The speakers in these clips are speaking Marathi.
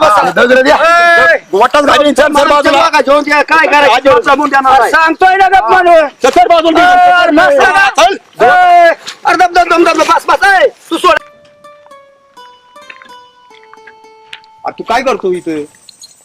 बसा. दगड द्या. वाटाच घालीन सर सर बाजूला. काय करायचं? जमून देणार नाही. सांगतोय ना गप म्हणून सर बाजूला अरे, नसतं का? चल ए, अरे दम दम दम दम बस बस. ए, तू सोड. अरे तू काय करतो इथं?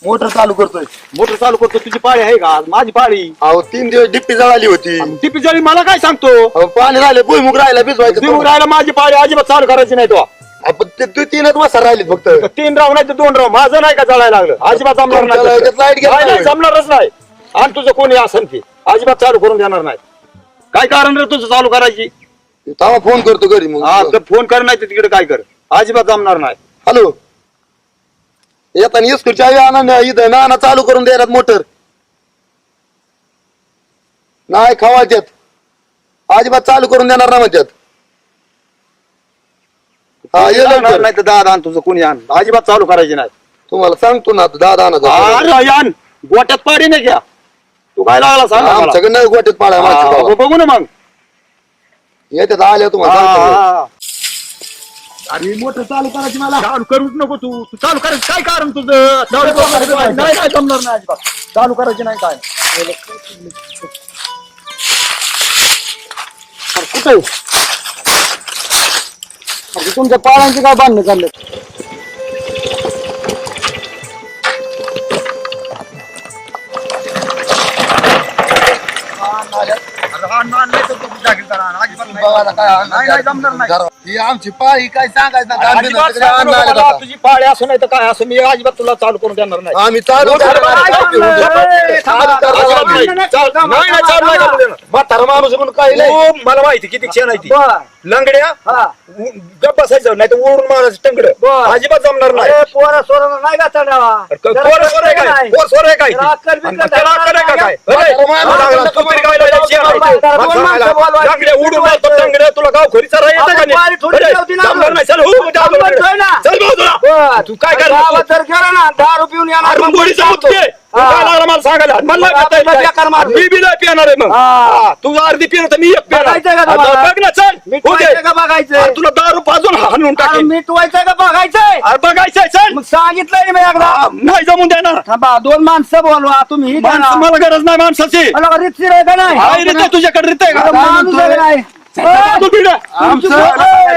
मोटर चालू करतोय. मोटर चालू करतो तुझी पाळी आहे का? आज माझी पाळी. अहो तीन दिवस डिप्पी जळाली होती. ती पिजारी मला काय सांगतो? अहो, पाणी राहिले भुईमुग राहिला भिजवायचं राहिला माझी पाळी अजिबात चालू करायची नाही तो. आपण ते ते तीनच वाजता राहिले फक्त. तीन राव नाही तर दोन राव. माझं नाही का जळायला लागलं? अजिबात जमणार नाही तुमच्या तसं. लगेच लाइट गेली नाही, नाही, नाही. जमणारच नाही. आणि तुझं कोणी असेल ती अजिबात चालू करून देणार नाही. काय कारण रे तुझं चालू करायची? तेव्हा फोन करतो घरी हा मग तर फोन कर नाही तर तिकडे काय कर. अजिबात जमणार नाही. हॅलो. येताना इस्कूल चावी आणा ना इथं ना ना चालू करून देणार मोटर. नाही खवायच्यात अजिबात चालू करून देणार ना म्हणतात. हा ये. नाही तर दादा आण तुझं कोणी आण. अजिबात चालू करायची नाही. तुम्हाला सांगतो ना आता दादा आणा अरे आण. गोट्यात पाडी नाही घ्या. तू काय लागला सांग मला. आमच्याकडे नाही गोट्यात पाडा. बघू ना मग. येतात आल्या तुम्हाला सांगतो. मी. हा. अरे मोटर चालू करायची मला. चालू करूच नको तू. तू चालू करायचं काय कारण तुझं? चालू करायचं नाही नाही, नाही जमणार नाही अजिबात. चालू करायची नाही काय. अरे कुठे अरे तुमच्या पाळांची काय बांधणं चाललं ही आमची पाळी काय सांगायचं काम आणलं. तुझी पाळी असं नाही तर काय असं? मी अजिबात तुला चालू करून देणार नाही. आम्ही चालू नाही, नाही. म्हातारा माणूस म्हणून काही नाही. तू मला माहिती किती क्षण आहे ती. बर. लंगड्या? गप्प बसायचं नाही तर ओढून मारायचं टंगड. अजिबात जमणार नाही. पोरा सोरा नाही का चढावा पोरं- आहे काय. लंगड्या उडून मारतो तुला गाव खोरीचा राह येतं का आपण पाळी नाही? थोडी अरे, ठेवती ना जमणार अजून. नाही चल जा आपण बरोबर. ठेव ना. चल बाजूला बर. तू काय करणार? दारू पिऊन येणार हा. काय लागला मला सांगायला मला काय बेकार. मी बी नाही पिणार आहे मग हा. हा, तू अर्धी पिणार तर मी एक बघायचंय का तुम्हाला? बघ ना चल हो दे. व्हायचंय का बघायचंय अरे, तुला दारू पाजून हाणून अरे टाकेन का बघायचंय अरे बघायचंय चल मग सांगितलंय मी एकदा हा, नाही जमून देणार थांबा दोन माणसं बोलवा तुम्ही ही माणसं द्या मला गरज नाही माणसाची मला रीतशीर आहे का नाही आई रीते तुझ्याकडे रीते अरे का माणूस आहे का नाही तू आमचं- ए,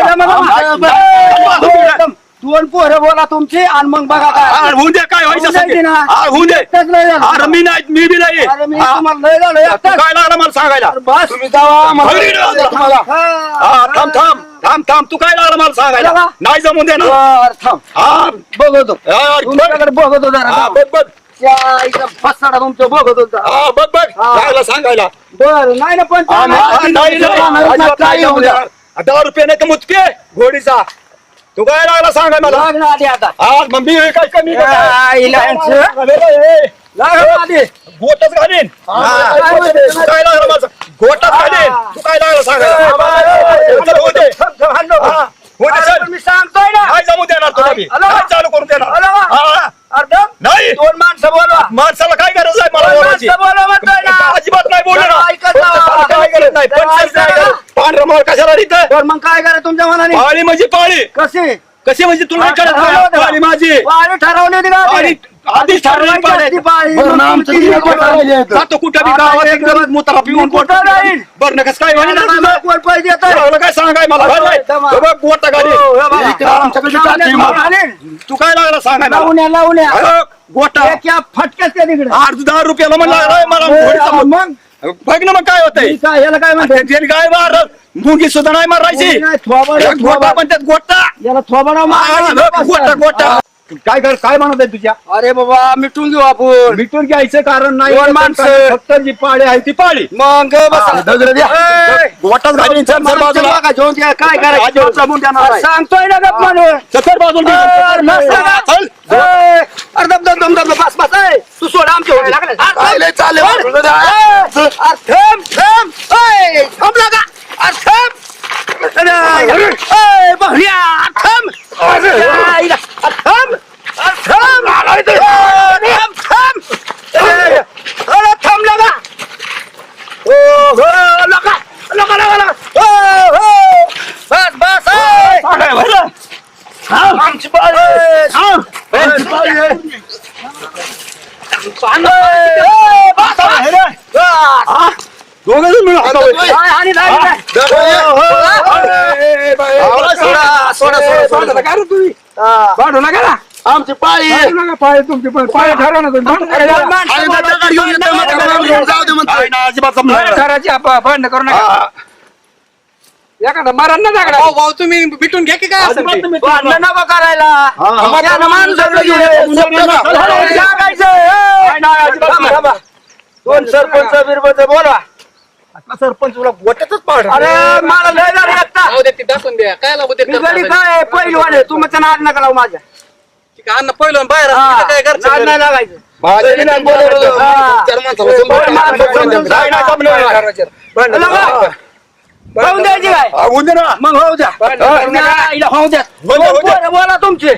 ए. दोन पोरं बोला तुमची आणि मग बघा हा, काय होऊन दे काय व्हायचं होऊन. ना. हा, दे एकटाच लय झालं. अरे मी नाही मी बी नाही अरे मी हा, तुम्हाला लय झालं तू एकटाच. काय लागला मला सांगायला बस तुम्ही जावा घरी तुम्हाला हा. हा थांब थांब थांब थांब तू काय लागला मला सांगायला. नाही जमून देणार बर, थांब हा बघतो हा, बघ तुमच्याकडे बघतो जरा हा, थांब. बघ बघ त्या इथं फसाडा तुमचं बघतो जरा. हा बघ बघ हा. लागला सांगायला बर नाही ना पण हा, नाही, नाही, नाही, नाही, नाही जमून देणार. दहा रुपये नाही तर मुतके घोडीचा तू काय लागला सांगाय मला? आधी आता. हा मग मी काय कमी का काय? ए, आधी. गोटच घालीन. हा, काय म्हणते? तू काय लागला माझं? गोटच घालीन. तू काय लागला होऊ दे. हा, होऊ दे, चल. पण मी सांगतोय ना. काय जमू देणार तुला मी? काय चालू करून देणार? हा, नाही. दोन माणसं बोलवा. माणसाला काय गरज आहे मला दोन बोलायची? माणसं बोलवा म्हणतोय ना. अजिबात नाही बोलू जरा ऐकत काय गरज नाही? जरा पंचायत. पांढरा माल कशाला तर मग काय करा तुमच्या मनाने? पाळी म्हणजे पाळी. कशी कशी म्हणजे तुला नाही कळत का? पाळी माझी. पाळी ठरवली होती का आधी? बरं, मग आमचं राहिले आहेत? जातो? कुठं बी गावात मुतारा पिऊन कुठं? बरं नकस काय होईल काय सांगाय मला? हो. हे गाडी हो, हे. इकडे आमच्याकडे मार. तू काय लागला सांगाय मला लावून या, लावून या. अरे, गोटा. फटक्यात त्या तिकडे. आठ दहा रुपयाला म्हणला लागलाय मला घोडीचा हा, मूत. मग? बघ ना मग काय होतंय. मी काय याला काय म्हणते? त्याची काय मार मुंगी सुद्धा नाही मारायची. मुंगी नाही, थोबाड, एक गोटा थोबाड. म्हणतात गोटा. याला थोबाडा बघ, गोटा गोटा. काय कर काय म्हणत आहे तुझ्या? अरे बाबा मिटून घेऊ आपण. मिटून घ्यायचं कारण नाही. माणसं. फक्त जी पाळी आहे ती पाळी. मग बसा. दगड द्या. ए, घालीन सर बाजूला. काय करायचं? अजिबात जमून देणार नाही. सांगतोय ना गप म्हणून सर बाजूला अरे, नसतं का? चल. ए, अरे दम दम दम दम बस बस. ए, तू सोड आमच्या लागले. चालेल, चालेल. ए, अरे अरे, ए, अरे, अरे, थम अरे, थम अरे, थम थम ए, अरे, थांबला का ओ, हो, लगा, लगा, लगा, लगा. ओ, हो. बस बस ए. आमची बाळ दोघं जण मिळून हातावर. आणि नाही, नाही. ए, बाई. आवरा, सोडा, सोडा, सोडा, सोडा. भांडू नका रे तुम्ही. भांडू नका ना. आमची पाळी आहे. नका, पाय तुमचे पण पाय ठरवा ना तुम्ही. भांडू नका रे. आणि त्या दगड घेऊन येतोय, मग त्याला घेऊन जाऊ दे म्हणतोय. नाही अजिबात जमणार नाही. भांडण करू नका हा. एखादा मरण ना दागडा भाऊ भाऊ तुम्ही मिटून घ्या की काय असेल ते? तुम्ही भांडणं नको करायला हा. घेऊन जागायचं, ए. थांबा. थांबा. दोन सरपंच बिरपंच बोला आता सरपंच तुला गोट्यातच पाड अरे मला लय झालं एकटा जाऊ दे ते दाखवून द्या काय लागू दे मी गडी काय? पहिलवान आहे. तुमचं नाद नका लावू माझ्या. अन्न पहिलं बाहेर हा, काय नाद घरी. नाही लागायचं. हा. बरं, माणसं. समजून. हॅलो. होऊन द्यायची काय? हा. मग होऊ द्या. नाही, इला होऊ द्या होऊ द्या, होऊ द्या. पोरं बोला तुमचे.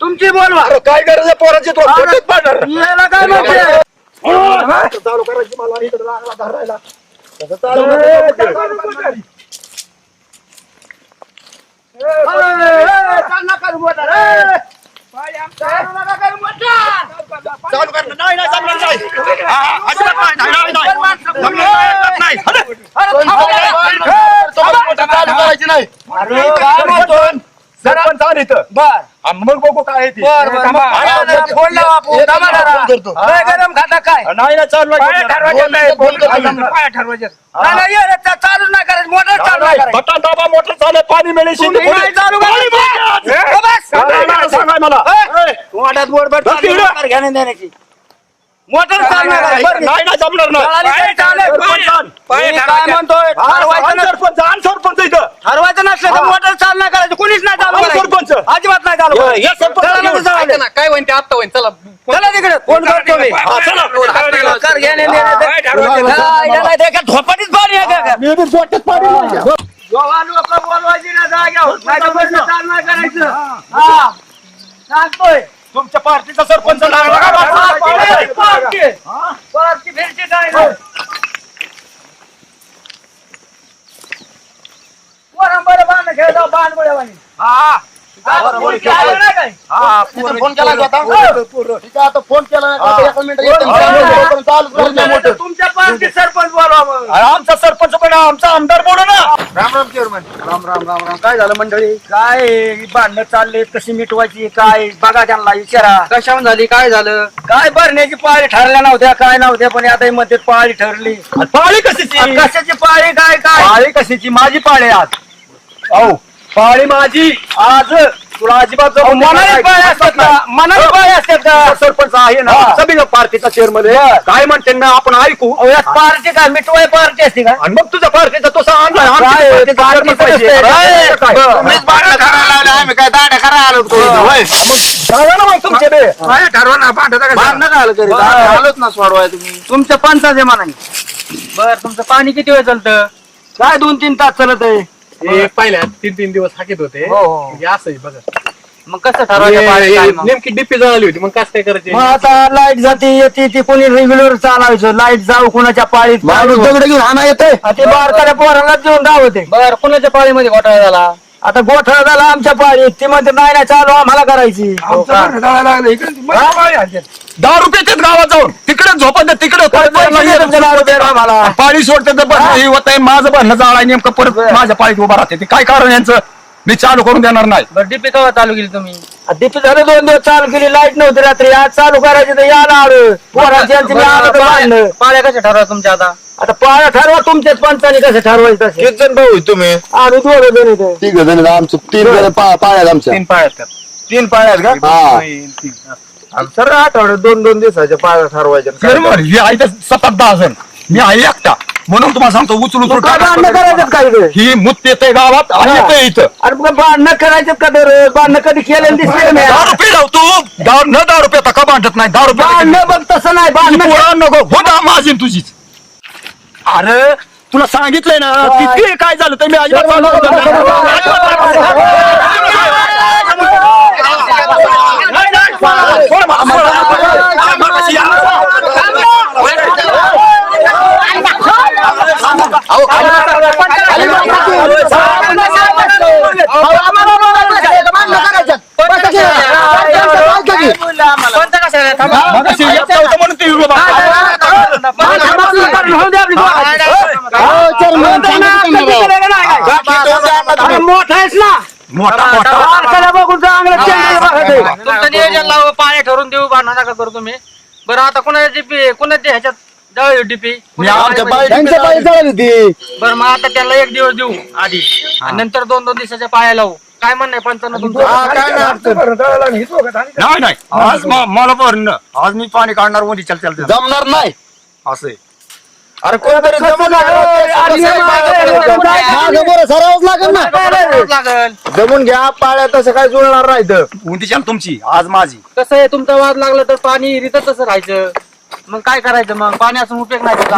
तुमची बोलवा. काय गरज आहे पोराची? तुला अरे, गोट्यात पाडणार. याला काय म्हणते? चालू करायची मला इकडे लागला धरायला. चालू कर नाही नाही जमणार नाही हा, हा, अजिबात नाही, नाही, नाही, नाही. जमणार नाही, अजिबात नाही. हट. चालू करायची नाही अरे काय म्हणतो सरपंच आले इथं बर हा, मग बघू काय आहे ते. बर बर थांबा. अरे, फोन लावा आपण. एक थांबा जरा. फोन करतो. अरे, गरम खाता काय नाही चालू पाय आहे. ठरवायचे नाही फोन करतो पाय मी. पाय ठरवायचे नाही, नाही, ये, चा- चालू नाही करायचं मोटर चालू नाही करायचं बटन दाबा मोटर चालू पाणी मिळेल तुम्ही नाही चालू करायचं. हो, बस. सांगाय मला ए, मोठात बोर्डवर बस चालू तिकडं. मोटर घेण्या देण्याची मोटर चालू नाही करायची. बरं, नाही नाही जमणार चालेल, नाही चालेल. सरपंच आण. पाय मी काय ठरवायचे. म्हणतोय आण, ठरवायचं नसलं- सरपंच सरपंच इथं ठरवायचं नसलं तर हा. मोटर चालू नाही करायचं कुणीच नाही चालू आण करायचं. सरपंच. अजिबात नाही चालू हे- सरपंच चला ना. चला ऐका ना, काय होईन ते आत्ता होईन चला चला तिकडे फोन करतो मी हा, चला. कर. हा, याला ते पाणी आहे का काय? मी बी गोट्यात पाणी नाही. गोवा लोकं बोलवायची ना जाग्यावर. नाही तर बसलं चालू नाही करायचं. हा. सांगतोय. तुमच्या पार्टीचा सरपंच लागला का? Party, party. पार्टी फिरती काय नाही. पोरं बरं बाण खेळतो, बाण गोळ्यावानी. हा, हा, तिथं फोन केला होता हो. ठीक आहे, आता फोन केला नाही का? आता एका मिनिटात येतो. हा. तुमच्या सरपंच बोलवा मग. अरे आमचा सरपंच पण आमचा आमदार बोलू ना. राम राम चेअरमन राम राम राम राम. काय झालं मंडळी? काय ही भांडणं चालले कशी मिटवायची काय? बघा त्यांना विचारा. कशावर झाली काय झालं? काय भरण्याची पाळी ठरल्या नव्हत्या काय नव्हत्या पण आता मध्ये पाळी ठरली. पाळी कशाची? कशाची पाळी काय काय? पाळी कशाची? माझी पाळी आज. हो पाळी माझी. आज तुला अजिबात जमत नाही. मनाने पाळी असतात का मनाने पाळी असतात का हा, सरपंच आहे ना? सभी पार्टीचा चेअरमन आहे काय म्हणते ना आपण ऐकू. अहो, यात पार्टी काय मिटवाय पार्टी असते का? आणि मग तुझ्या पार्टीचा तो? आमच्या पार्टीचा पार्टीचं chairman पाहिजे. काय? भांडण करायला लागले, आम्ही काय दाड्या करायला आलो होतो इथं, होय. जागा ना मग तुमचे बे. पाय ठरवा ना भांडता का भांडणं काय आलं तरी दाड्या आलोच ना सोडवाय तुम्ही. तुमच्या पंचाचे मनाने बर तुमचं पाणी किती वेळ चालतं? काय दोन तीन तास चालत आहे? हे पहिल्या तीन तीन दिवस हाकीत होते. हो, हो. असं आहे बघा. मग कसं ठरवायचं हे मग? नेमकी डिप्पी जळाली होती मग कसं काय करायचे? मग आता लाइट जाते येते ती कोणी रेग्युलर चालायचं. लाइट जाऊ कोणाच्या पाळीत. माणूस दगड घेऊन हाना येते ते बारकाल्या पोराला घेऊन धावते. बर कुणाच्या पाळीमध्ये घोटाळा झाला? आता गोठा झाला आमच्या पाळीत ती म्हणते नाही नाही चालू आम्हाला करायची. हाणतात. दहा रुपये येतात गावात जाऊन. तिकडे झोपत तिकडे आम्हाला. पाळी सोडते तर बस हे? होत आहे माझं भरणं जाळा नेमकं परत माझ्या पाळीत उभा राहते. ते काय कारण यांचं? मी चालू करून देणार नाही. बरं डिप्पी केव्हा चालू केली तुम्ही? दीपी झालं दोन दिवस चालू केली लाइट नव्हती रात्री. आज चालू करायची तर यायला आलं पोराची यांची मी आलो तर भांडणं. पाळ्या कशा ठरवा तुमच्या आता? आता पाळ्या ठरवा तुमच्याच पंचाने कसं ठरवायचं तसे. किती जण भाऊ तुम्ही? आम्ही दोघं जण इथे. तिघ जण आमचं. तीन जण पाळ्यात आमच्या. तीन पाळ्यात तीन पाळ्यात का? हा. सर आठवड्यात दोन दोन दिवसाच्या पाळ्या ठरवायच्या. बरोबर हे आहे सतत दहा जण. मी आहे एकटा. म्हणून तुम्हाला सांगतो उचलू उचलू काय भांडणं करायचं काय इकडे ही मुत येते गावात आणि. येते इथं. अरे मग भांडणं करायचं का तर? भांडणं कधी केलेलं दिसले नाही. दहा रुपये लाव तू. दहा न दहा रुपये आता का बांधत नाही? दहा रुपये भांडणं बघ तसं नाही भांडणं पोरं नको. हो ना माझी न तुझीच. अरे तुला सांगितलंय ना किती काय झालं तर मी अजिबात चालू करणार नाही. सोड मला, सोड मगाशी येत नव्हतं म्हणून ते विरोध मोठा आहेस ना मोठा मोठा बारकाला बघून चांगलं चेंडू बघत आहे. तुमचं नियोजन लावू पाणी ठरवून देऊ भांडण नका करू तुम्ही बरं आता कोणाच्या कोणाच्या ह्याच्यात जवळ डीपी मी आमच्या बाई त्यांच्या पायी चालत होती. बरं मग आता त्याला एक दिवस देऊ आधी. आणि नंतर दोन दोन दिवसाच्या पाया लावू. काय म्हणणं आहे पंचांना तुमचं? नाही. नाही. आज म- मला बरं आज मी पाणी काढणार मध्ये चल चल चल. जमणार नाही. असं आहे. अरे कोणतरी जमून मागं बरं सरावच लागेल ना. लागल. जमून घ्या पाळ्या तसं काय जुळणार नाही तर उंची चल तुमची आज माझी. कसं आहे तुमचा वाद लागला तर पाणी रितच तसं राहायचं. मग काय करायचं मग पाणी असून उपयोग नाही त्याचा.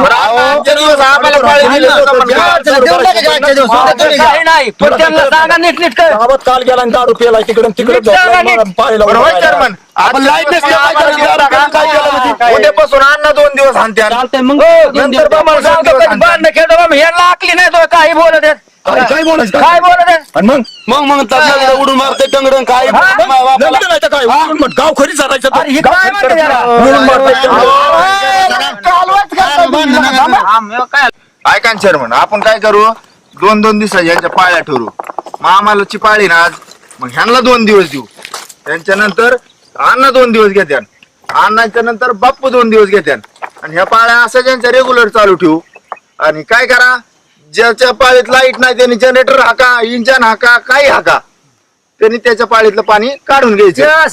काही नाही पण त्यांना सांगा नीट नीट कर गावात काल गेला आणि दारू पिला तिकडे तिकडे चेअरमन आपण लाइट नसली काय करायची? आपण काय केलं म्हणजे? उद्यापासून अन्न दोन दिवस आणते चालतंय मग हो, दोन नंतर दिवस. बा मला सांगतो कधी बांधणं खेळतो बा, यांना आकली नाही तो काही बोलत आहेत काय बोलायचं काय बोलत आहेत आणि मग मग मग तसं उडून मारते टंगडं काय वापरायला. लग्न नाही तर काय उडून मग गाव खरी चालायचं अरे हे काय म्हणते त्याला? उडून मारते चालवायचं का तुम्ही? हा, मग काय ऐका ना शर्मन आपण काय करू दोन दोन दिवसाच्या यांच्या पाळ्या ठरू मग आम्हाला पाळी ना आज मग ह्यांना दोन दिवस देऊ त्यांच्यानंतर अण्णा दोन दिवस घेत्यान अण्णाच्या नंतर बाप्पू दोन दिवस घेत्यान आणि ह्या पाळ्या असं ज्यांच्या रेग्युलर चालू ठेवू आणि काय करा ज्याच्या पाळीत लाइट नाही त्यांनी जनरेटर हाका इंजन हाका काही हाका त्यांनी त्याच्या पाळीतलं पाणी काढून घ्यायचं त्या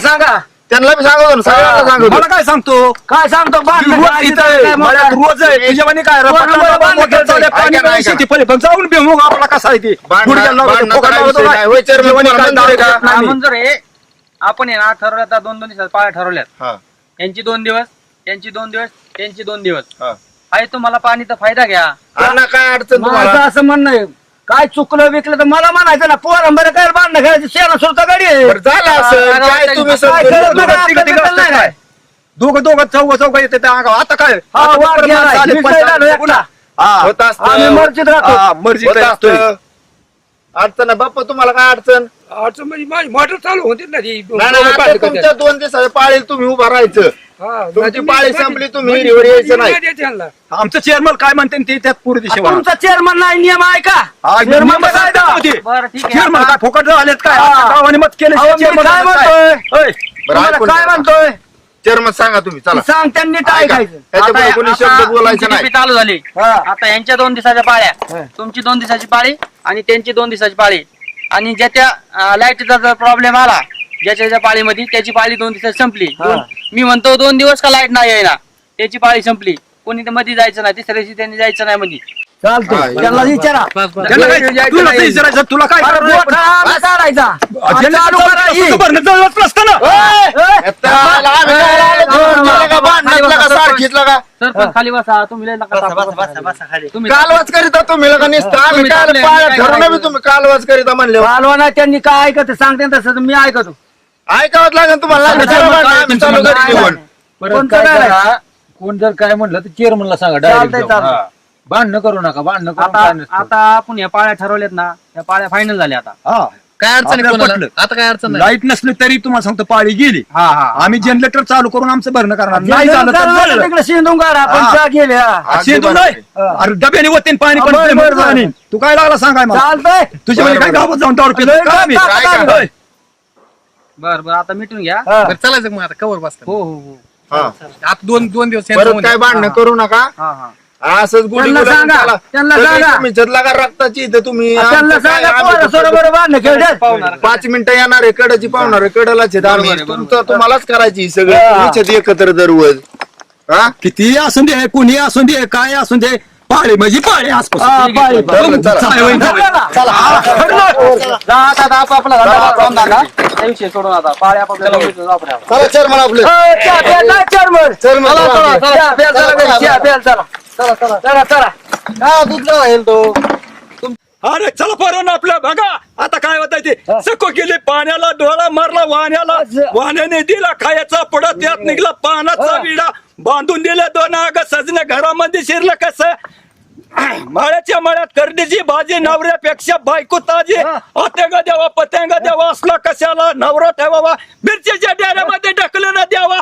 सांगा त्यांना बी सांगतो ना सगळ्यांना सांगतो मला काय सांगतो काय सांगतो रोज इथं आहे, मळ्यात रोज आहे काय रे? बाबा. पाणी ना, ऐका. पहिले पण जाऊन आपला कसा आहे ती भांडणं- गुडघ्याला लावतो, भांडणं फोकाट करायचं लावतो नाही. काय? होय, chairman, जेवणी तुम्हाला काय नंतर दारू आहे करत का? नाही मी. मंजूर आहे आपण ना ठरवलं आता दोन दोन दिवसात पाया ठरवल्यात हा यांची दोन दिवस यांची दोन दिवस त्यांची दोन दिवस हा आहे तुम्हाला पाणी तर फायदा घ्या काय अडचण माझं तुम्हाला असं म्हणणं आहे काय चुकलं विकलं तर मला म्हणायचं ना पोरं बरं काय बांधणं खेळायचं शेणा सुरता गाडी आहे. बरं, झालं असं काय तुम्ही काय समजून कळत घ्या. नाही. दोघं तिघं तिघं असतात काय? दोघं दोघं चौघ चौघ येते त्या अंगावर. आता काय हा, आता वाघ परत गेला. माणसं आले, मिसळ पंचायत झालो एकटा. पुन्हा. हा. होत असतं. आम्ही मर्जीत राहतो हा, मर्जीत होत. अडचण आहे बाप्पा तुम्हाला काय अडचण अडचण म्हणजे माझी मोटर चालू होती ना ती नाही, नाही, आता तुमच्या दोन दिवसाच्या पाळीत तुम्ही उभा राहायचं तुमची पाळी संपली तुम्ही हिरीवर यायचं नाही. आमचं चेअरमन काय म्हणते ते त्यात दिशे तुमचा चेअरमन नाही नियम आहे का? चेअरमन काय बरं ठीक आहे. चेअरमन काय फुकट आलेत काय? गावाने मत केलं काय म्हणतोय? काय. म्हणतोय? चेअरमन सांगा तुम्ही चला. सांग त्यांनी त्याच्यापुढे कोणी शब्द बोलायचा नाही. DP चालू झाली. हा. आता यांच्या दोन दिवसाच्या पाळ्या. तुमची दोन दिवसाची पाळी आणि त्यांची दोन दिवसाची पाळी. आणि ज्याच्या लाईटचा जर प्रॉब्लेम आला ज्याच्या ज्याच्या पाळीमध्ये त्याची पाळी दोन दिवसाची संपली दोन- मी म्हणतो दोन दिवस का लाइट नाही येईना त्याची पाळी संपली कोणी तर मध्ये जायचं नाही तिसऱ्या दिवशी त्यांनी जायचं नाही मध्ये हा, चालतंय त्यांना विचारा त्यांना काय- तुला ते विचारायचं तुला काय अरे, करायचं? मोठा आंबा काढायचा ज्यांना चालू चालू करायची. करायचं भरणं जळत नसतं ना आता आम्ही काय आलो, दोन केलं का, भांडणातलं का, सारखीतलं का? सर पण खाली बसा तुम्ही लय नका ताप- तुम्ही कालवाच करीता तुम्ही लगा नुसतं आम्ही तुम्ही काल चालले, पाळ्या काय ठरवलं करायचं? बी तुम्ही कालवाच करीता म्हणले बालवाना त्यांनी काय ऐकत सांगते तसं तर मी ऐकतो ऐकावं लागेल तुम्हाला लागलं चला आम्ही. कोणतं काय नाही. कोण जर काय म्हणलं तर चेअरमनला सांगा चालतंय, डायरेक्ट चालतंय. भांडणं करू नका भांडणं करून आता काय नसतं. आता आपण या पाळ्या ठरवल्यात ना या पाळ्या फायनल झाल्या आता हा. काय आपल्याला पटलं. आता काय अडचण लाइट नसली तरी तुम्हाला सांगतो पाळी गेली हा हा आम्ही जनरेटर चालू करून आमचं भरणं करणार नाही झालं तर चाललं जळलं. तिकडे शेंदून काढा हा. पण चहा गेल्या अगदी शेंदूर बरोबर नाही अरे डब्याने होते पाणी पण बरं, प्रेम बरं, पाणी. बरं. तू काय लागला सांगाय मला चालतंय तुझ्या म्हणजे काय गावात जाऊन दारू पिलं काय आम्ही? काय काय होय. बर बर आता मिटून घ्या. हा. चालायचं मग आता कवर बसता. हो हो हो. हा. आता दोन दोन दिवस परत काय भांडणं करू नका. हा हा. असंच गुढी त्यांना गुढी सांगा. त्यांना सांगा. का रक्ताची इथं तुम्ही त्यांना आमचं काय, सांगा आम्ही पोरं फक्त सोरं बरं बांधणं खेळतात. पाच मिनिटं येणार आहे कडची पावणार आहे आम्ही बरोबर आहे, तुमचं तुम्हालाच करायची ही सगळी. हा. तुम्हीच एकत्र दररोज. हा? किती असून दे कुणी असून दे काय असून दे. पाळी म्हणजे पाळी हा, आसपास पाळी, पाळी. विषय सोडून आता पाळ्या आपापल्या चला चेअरमन आपलं नाही चेअरमन. चल चला, चला. चला, चला चला. चला, चला. हा दूध राहील तो अरे चला पोरांना आपल्या बघा. आता काय होत ते? सको गेली पाण्याला डोळा मारला वाण्याला. वाण्याने दिला खायचा पुढा त्यात निघला पानाचा विडा. बांधून दिला दोन आग सजन घरामध्ये शिरलं कस? माळ्याच्या माळ्यात करडीची भाजी नवऱ्यापेक्षा बायको ताजी. अत्यंग द्यावा पतंग द्यावा असला कशाला नवरा ठेवावा? मिरचीच्या डेऱ्यामध्ये ढकलून द्यावा.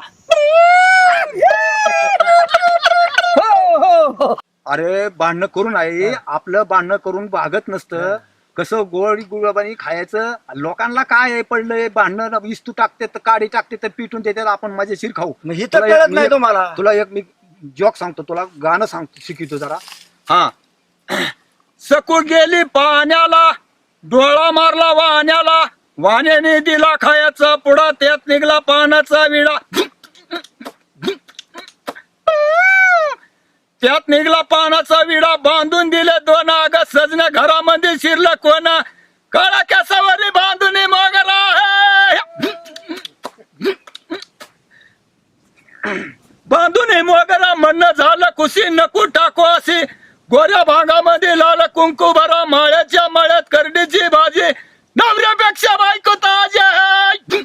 अरे भांडणं करून आहे आपलं भांडणं करून भागत नसतं. कसं गोड गुळबानी खायचं? लोकांना काय आहे पडलंय? भांडणं इस्तू टाकते तर काडी टाकते तर पिटून देतात आपण मजेशीर खाऊ. ही तर कळत नाही तुम्हाला. तुला एक मी जॉक सांगतो तुला गाणं सांगतो शिकवतो जरा. हा. सकू गेली पाण्याला डोळा मारला वाण्याला. वाण्याने दिला खायचा पुढा त्यात निघला पानाचा विडा. त्यात निघला पानाचा विडा बांधून दिले दोन आग सजन घरामध्ये शिरलं कोणा? काळा केसावरी बांधून मगरा बांधून मोगरा म्हणणं झालं कुशी नको टाको असे गोऱ्या भागामध्ये लाल कुंकू भरा माळ्याच्या माळ्यात करडीची भाजी नवऱ्यापेक्षा बायको ताज आहे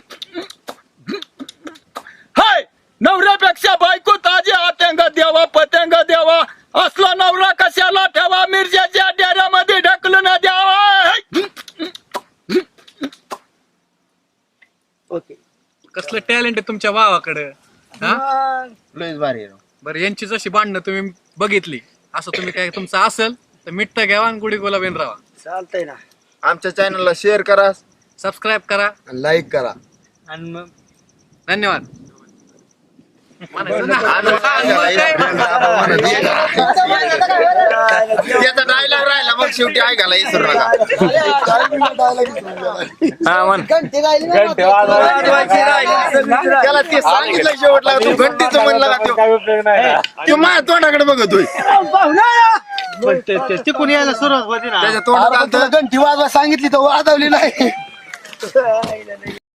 हाय नवऱ्यापेक्षा बायको ताजी आतंग द्यावा पतंग द्यावा असला नवरा कशाला ठेवा मिरच्याच्या डेऱ्यामध्ये ढकलून द्यावा ओके आहे तुमच्या भावाकडे? हा? लयच भारी आहे. बरं यांची जशी भांडणं तुम्ही बघितली असं तुम्ही काय तुमचं असेल तर मिठ्ठ घ्यावा आणि गुढी गुलाबीन राहा. चालतंय ना. आमच्या चॅनलला शेअर करा सबस्क्राईब करा. लाईक करा. आणि मग धन्यवाद. म्हणायचं ना. त्याचा डायलॉग राहिला मग शेवटी ऐकायला नका त्याला ते सांगितलं शेवटला तू घंटीचं म्हणला का तो? तो माझ्या तोंडाकडे बघतोय त्याच्या तोंडात तुला घंटी वाजवा सांगितली तर वाजवली नाही